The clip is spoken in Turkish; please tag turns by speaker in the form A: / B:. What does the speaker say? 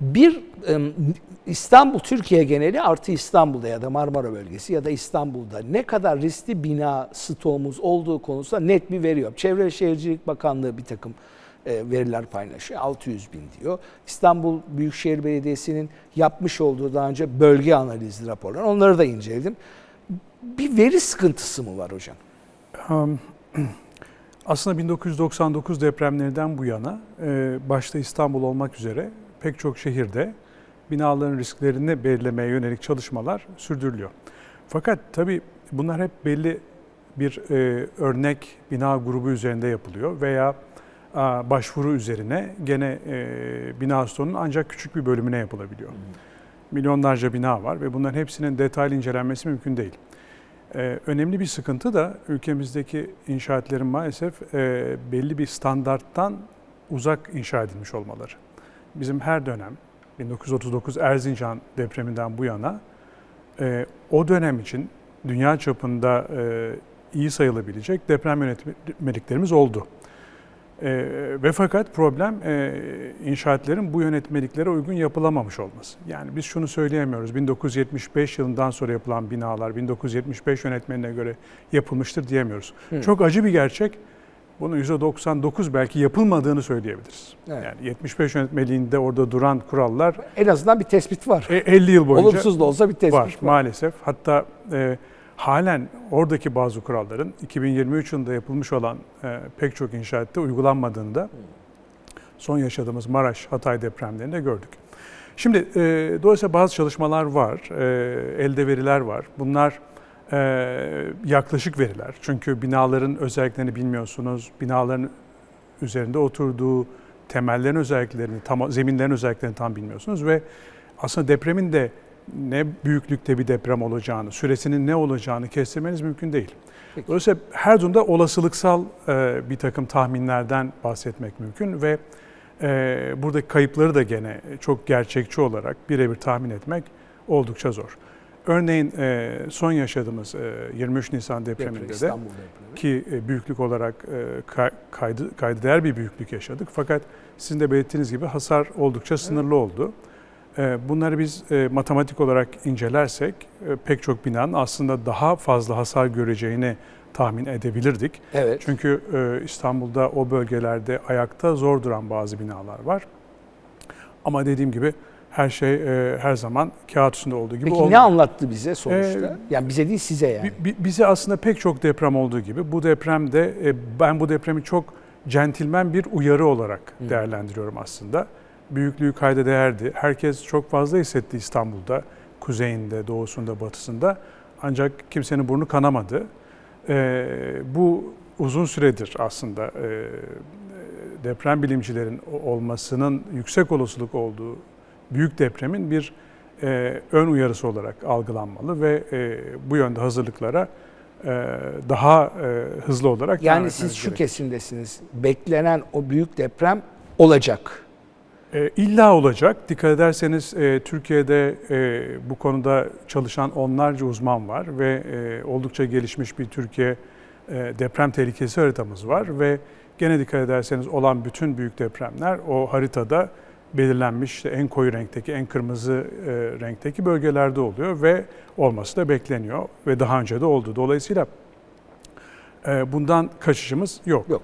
A: Bir İstanbul, Türkiye geneli artı İstanbul'da ya da Marmara bölgesi ya da İstanbul'da ne kadar riskli bina stoğumuz olduğu konusunda net bir veri yok. Çevre Şehircilik Bakanlığı bir takım e, veriler paylaşıyor. 600 bin diyor. İstanbul Büyükşehir Belediyesi'nin yapmış olduğu daha önce bölge analizli raporlar. Onları da inceledim. Bir veri sıkıntısı mı var hocam?
B: Aslında 1999 depremlerinden bu yana e, başta İstanbul olmak üzere pek çok şehirde binaların risklerini belirlemeye yönelik çalışmalar sürdürülüyor. Fakat tabii bunlar hep belli bir e, örnek bina grubu üzerinde yapılıyor veya a, başvuru üzerine gene e, bina stoğunun ancak küçük bir bölümüne yapılabiliyor. Milyonlarca bina var ve bunların hepsinin detaylı incelenmesi mümkün değil. Ee, önemli bir sıkıntı da ülkemizdeki inşaatlerin maalesef e, belli bir standarttan uzak inşa edilmiş olmaları. Bizim her dönem 1939 Erzincan depreminden bu yana e, o dönem için dünya çapında e, iyi sayılabilecek deprem yönetmeliklerimiz oldu. E, ve fakat problem e, inşaatlerin bu yönetmeliklere uygun yapılamamış olması. Yani biz şunu söyleyemiyoruz. 1975 yılından sonra yapılan binalar 1975 yönetmenine göre yapılmıştır diyemiyoruz.
A: Hı.
B: Çok acı bir gerçek. Bunun %99 belki yapılmadığını söyleyebiliriz.
A: Evet.
B: Yani 75 yönetmeliğinde orada duran kurallar
A: En azından bir tespit var.
B: e, 50 yıl boyunca
A: Olumsuz da olsa bir tespit
B: var,
A: var.
B: maalesef. Hatta e, halen oradaki bazı kuralların 2023 yılında yapılmış olan e, pek çok inşaatta uygulanmadığında son yaşadığımız Maraş, Hatay depremlerinde gördük. Şimdi e, dolayısıyla bazı çalışmalar var, e, elde veriler var. Bunlar e, yaklaşık veriler. Çünkü binaların özelliklerini bilmiyorsunuz, binaların üzerinde oturduğu temellerin özelliklerini, tam, zeminlerin özelliklerini tam bilmiyorsunuz ve aslında depremin de ne büyüklükte bir deprem olacağını, süresinin ne olacağını kestirmeniz mümkün değil.
A: Peki.
B: Dolayısıyla her durumda olasılıksal e, bir takım tahminlerden bahsetmek mümkün ve e, buradaki kayıpları da gene çok gerçekçi olarak birebir tahmin etmek oldukça zor. Örneğin e, son yaşadığımız e, 23 Nisan
A: Deprem,
B: depreminde de
A: İstanbul depremi.
B: ki e, büyüklük olarak e, ka- kaydı, kaydı değer bir büyüklük yaşadık. Fakat sizin de belirttiğiniz gibi hasar oldukça sınırlı oldu. E, Bunları biz e, matematik olarak incelersek e, pek çok binanın aslında daha fazla hasar göreceğini tahmin edebilirdik.
A: Evet.
B: Çünkü e, İstanbul'da o bölgelerde ayakta zor duran bazı binalar var. Ama dediğim gibi her şey e, her zaman kağıt üstünde olduğu gibi
A: Peki
B: olmuyor.
A: ne anlattı bize sonuçta?
B: Ee,
A: yani bize değil size yani.
B: Bi- bi- Bize aslında pek çok deprem olduğu gibi bu depremde e, ben bu depremi çok centilmen bir uyarı olarak
A: Hı.
B: değerlendiriyorum aslında. Büyüklüğü kayda değerdi. Herkes çok fazla hissetti İstanbul'da, kuzeyinde, doğusunda, batısında. Ancak kimsenin burnu kanamadı. E, bu uzun süredir aslında e, deprem bilimcilerin olmasının yüksek olasılık olduğu büyük depremin bir e, ön uyarısı olarak algılanmalı ve e, bu yönde hazırlıklara e, daha e, hızlı olarak
A: Yani siz şu
B: gerekiyor.
A: kesimdesiniz. Beklenen o büyük deprem olacak.
B: E, illa olacak. Dikkat ederseniz e, Türkiye'de e, bu konuda çalışan onlarca uzman var ve e, oldukça gelişmiş bir Türkiye e, deprem tehlikesi haritamız var ve gene dikkat ederseniz olan bütün büyük depremler o haritada belirlenmiş işte en koyu renkteki, en kırmızı e, renkteki bölgelerde oluyor ve olması da bekleniyor ve daha önce de oldu. Dolayısıyla e, bundan kaçışımız yok.
A: Yok.